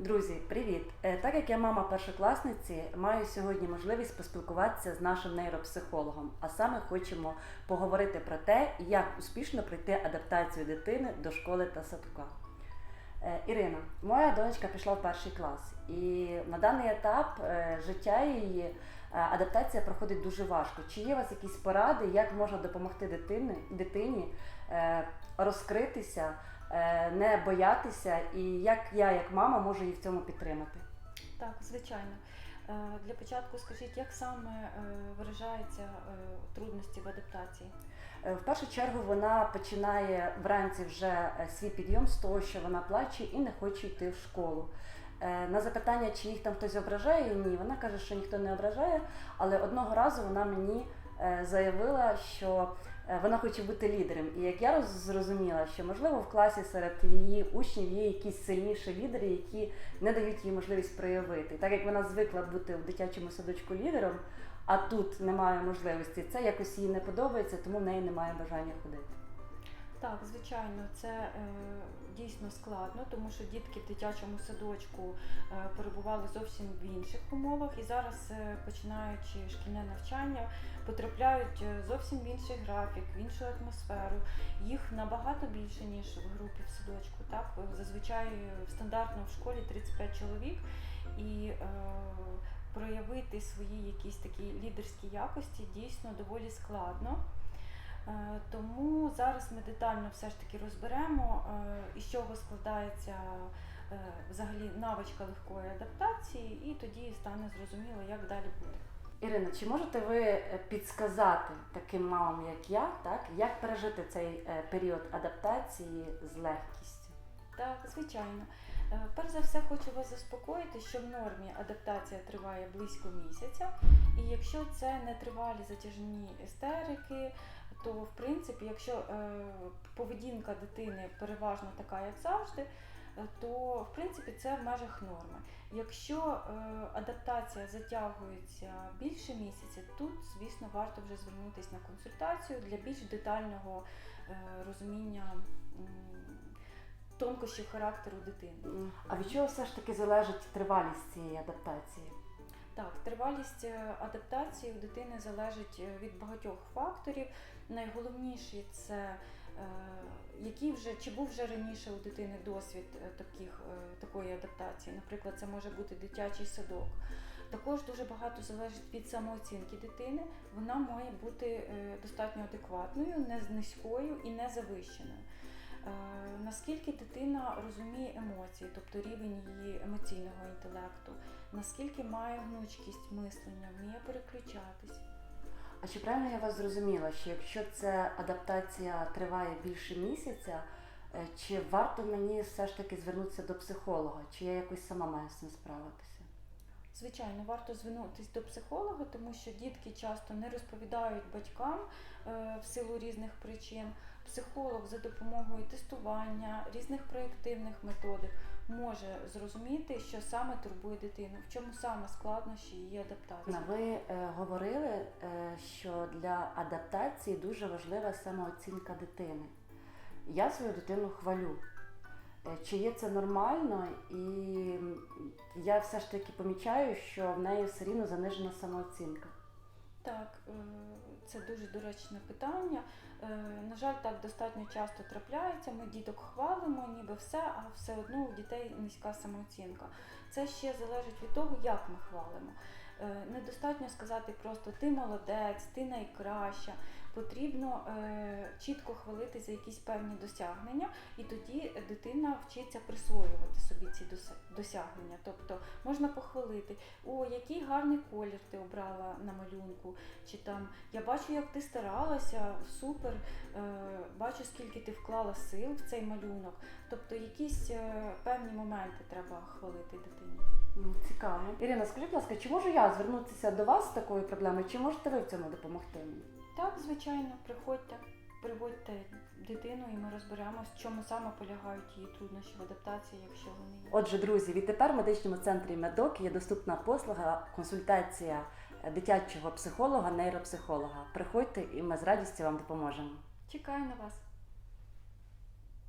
Друзі, привіт! Е, Так як я мама першокласниці, маю сьогодні можливість поспілкуватися з нашим нейропсихологом. А саме хочемо поговорити про те, як успішно пройти адаптацію дитини до школи та садка. Е, Ірина, моя донечка пішла в перший клас, і на даний етап е, життя її е, адаптація проходить дуже важко. Чи є у вас якісь поради, як можна допомогти дитини, дитині розкритися, не боятися, і як я, як мама, можу її в цьому підтримати? Так, звичайно. Е, Для початку скажіть, як саме е, виражаються е, трудності в адаптації? В першу чергу вона починає вранці вже свій підйом з того, що вона плаче і не хоче йти в школу. На запитання, чи їх там хтось ображає, ні, вона каже, що ніхто не ображає, але одного разу вона мені заявила, що е, вона хоче бути лідером. І як я зрозуміла, що можливо в класі серед її учнів є якісь сильніші лідери, які не дають їй можливість проявити. Так як вона звикла бути в дитячому садочку лідером, а тут немає можливості, це якось їй не подобається, тому в неї немає бажання ходити. Так, звичайно, це е, дійсно складно, тому що дітки в дитячому садочку е, перебували зовсім в інших умовах і зараз, е, починаючи шкільне навчання, потрапляють е, зовсім в інший графік, в іншу атмосферу. Їх набагато більше, ніж в групі в садочку. Так? Зазвичай стандартно в школі 35 чоловік і е, проявити свої якісь такі лідерські якості дійсно доволі складно. Е, Тому зараз ми детально все ж таки розберемо, е, із чого складається е, взагалі навичка легкої адаптації, і тоді стане зрозуміло, як далі буде. Ірина, чи можете ви підсказати таким мамам, як я, так, як пережити цей період адаптації з легкістю? Так, звичайно. Е, Перш за все хочу вас заспокоїти, що в нормі адаптація триває близько місяця, і якщо це не тривалі затяжні істерики, то в принципі, якщо е, поведінка дитини переважно така, як завжди, е, то в принципі це в межах норми. Якщо адаптація затягується більше місяця, тут, звісно, варто вже звернутися на консультацію для більш детального розуміння тонкощів характеру дитини. А від чого все ж таки залежить тривалість цієї адаптації? Так, тривалість е, адаптації у дитини залежить е, від багатьох факторів. Найголовніші це е, який вже чи був вже раніше у дитини досвід таких, такої адаптації. Наприклад, це може бути дитячий садок. Також дуже багато залежить від самооцінки дитини. Вона має бути достатньо адекватною, не низькою і не завищеною. Е, Наскільки дитина розуміє емоції, тобто рівень її емоційного інтелекту, наскільки має гнучкість мислення, вміє переключатись. А чи правильно я вас зрозуміла, що якщо ця адаптація триває більше місяця, е, чи варто мені все ж таки звернутися до психолога, чи я якось сама маю з цим справитися? Звичайно, варто звернутися до психолога, тому що дітки часто не розповідають батькам е, в силу різних причин. Психолог за допомогою тестування різних проєктивних методик може зрозуміти, що саме турбує дитину, в чому саме складнощі її адаптації. Ви е, говорили, е, що для адаптації дуже важлива самооцінка дитини. Я свою дитину хвалю. Е, Чи є це нормально? І я все ж таки помічаю, що в неї все рівно занижена самооцінка. Так, е, це дуже доречне питання. Е, На жаль, так достатньо часто трапляється. Ми діток хвалимо, ніби все, а все одно у дітей низька самооцінка. Це ще залежить від того, як ми хвалимо. Недостатньо сказати просто ти молодець, ти найкраща. Потрібно е, чітко хвалити за якісь певні досягнення, і тоді дитина вчиться присвоювати собі ці досягнення. Тобто можна похвалити, о, який гарний колір ти обрала на малюнку, чи там я бачу, як ти старалася, супер, е, бачу, скільки ти вклала сил в цей малюнок. Тобто якісь е, певні моменти треба хвалити дитині. Цікаво. Ірина, скажіть, будь ласка, чи можу я звернутися до вас з такою проблемою, чи можете ви в цьому допомогти? Так, звичайно, приходьте, приводьте дитину, і ми розберемось, в чому саме полягають її труднощі в адаптації, якщо вони є. Отже, друзі, відтепер в медичному центрі Медок є доступна послуга консультація дитячого психолога, нейропсихолога. Приходьте і ми з радістю вам допоможемо. Чекаю на вас.